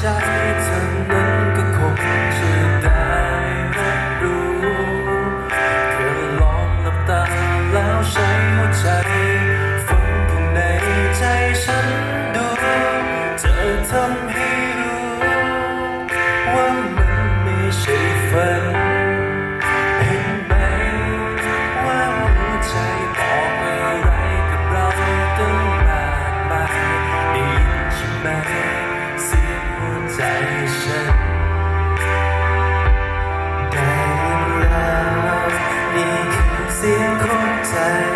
ใจเธ ง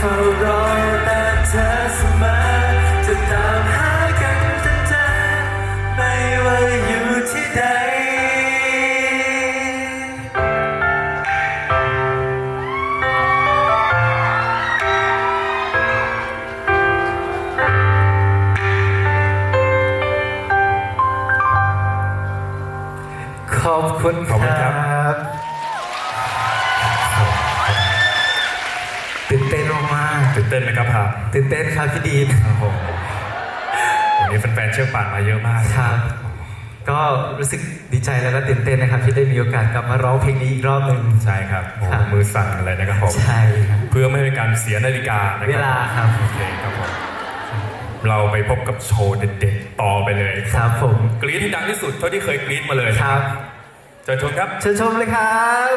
เฝ้ารอแต่เธอเสมอจะตามหากันจนเจอไม่ว่าอยู่ที่ใดขอบคุณขอบคุณครับ เต้นไหมครับครับๆตื่นเต้นครับพี่ดีน โอ้โหวันนี้แฟนๆเชือกป่านมาเยอะมากครับ ก็รู้สึกดีใจแล้วก็ตื่นเต้นนะครับ ที่ได้มีโอกาสกลับมาร้องเพลงนี้อีกรอบหนึ่ง ใช่ครับโอ้โหครับ มือสั่นอะไรนะครับผมใช่ครับ เพื่อไม่ให้การเสียนาฬิกานะครัเวลาครับ โอเคครับผมเราไปพบกับโชว์เด็ดๆต่อไปเลยครับผมกรี๊ดที่ดังที่สุดเท่าที่เคยกรี๊ดมาเลยครับ เชิญชมครับ เชิญชมเลยครับ